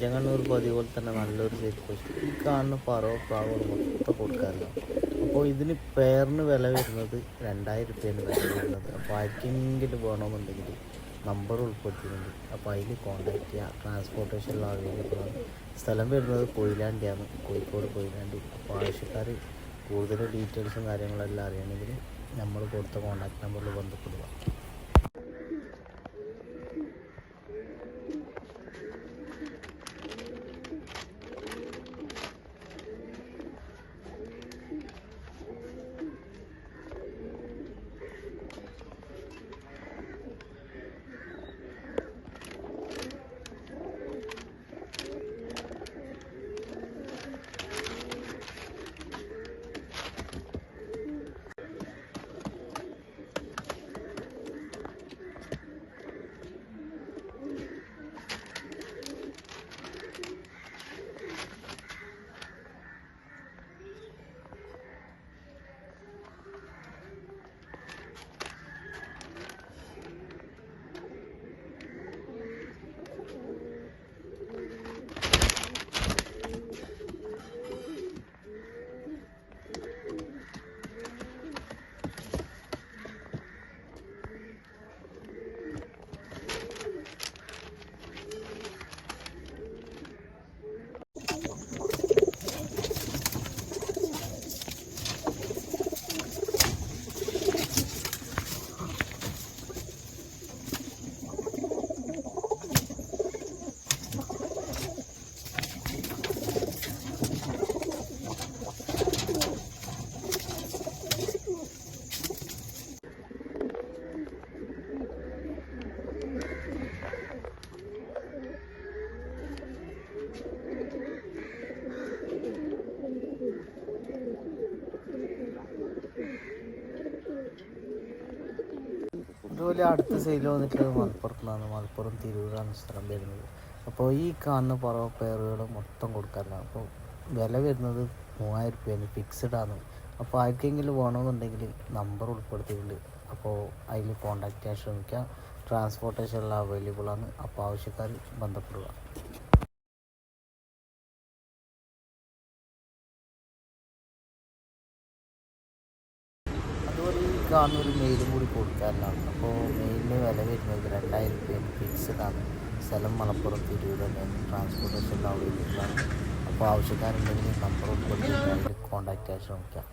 ചെങ്ങന്നൂർ അതുപോലെ തന്നെ നല്ലൊരു സൈസ് പശു ഈ കാണുന്ന പറവ പ്രാവുകൾ മൊത്തം കൊടുക്കാറില്ല അപ്പോൾ ഇതിന് പേരിന് വില വരുന്നത് രണ്ടായിരം രൂപയാണ് വില വരുന്നത്. അപ്പോൾ ആർക്കെങ്കിലും വേണമെന്നുണ്ടെങ്കിൽ നമ്പർ ഉൾപ്പെടുത്തിയിട്ടുണ്ട്. അപ്പോൾ അതിൽ കോൺടാക്ട് ചെയ്യുക ട്രാൻസ്പോർട്ടേഷനിൽ അവൈലബിളാണ് സ്ഥലം വരുന്നത് കൊയിലാണ്ടിയാണ്. കോഴിക്കോട് കൊയിലാണ്ടി. അപ്പോൾ ആവശ്യക്കാർ കൂടുതൽ ഡീറ്റെയിൽസും കാര്യങ്ങളെല്ലാം അറിയണമെങ്കിൽ നമ്മൾ കൊടുത്ത കോൺടാക്ട് നമ്പറിൽ ബന്ധപ്പെടുക. ഇതുപോലെ അടുത്ത സെയിൽ വന്നിട്ട് മലപ്പുറത്തുനിന്നാണ്. മലപ്പുറം തിരൂരാണ് സ്ഥലം വരുന്നത്. അപ്പോൾ ഈ കാണുന്ന പറവ പേറുകൾ മൊത്തം കൊടുക്കാനാണ്. അപ്പോൾ വില വരുന്നത് മൂവായിരം രൂപയാണ് ആണ്. അപ്പോൾ ആർക്കെങ്കിലും വേണമെന്നുണ്ടെങ്കിൽ നമ്പർ ഉൾപ്പെടുത്തിയിട്ടുണ്ട്. അപ്പോൾ അതിൽ കോൺടാക്റ്റ് ചെയ്യാൻ ശ്രമിക്കുക ട്രാൻസ്പോർട്ടേഷൻ എല്ലാം അവൈലബിൾ ആണ്. അപ്പോൾ ആവശ്യക്കാർ ബന്ധപ്പെടുക. കാണുന്ന ഒരു മെയിലും കൂടി കൊടുക്കാറിലാണ് അപ്പോൾ മെയിലിന് വില വരുന്നത് രണ്ടായിരം രൂപയാണ് ഫിക്സ്ഡാണ് സ്ഥലം മലപ്പുറം തിരൂർ ട്രാൻസ്പോർട്ടേഷൻ അവൈലബിൾ ആണ് അപ്പോൾ ആവശ്യക്കാരുണ്ടെങ്കിൽ നമ്പർ ഉൾപ്പെടുത്തി കോൺടാക്റ്റ് ചെയ്യാൻ ശ്രമിക്കാം.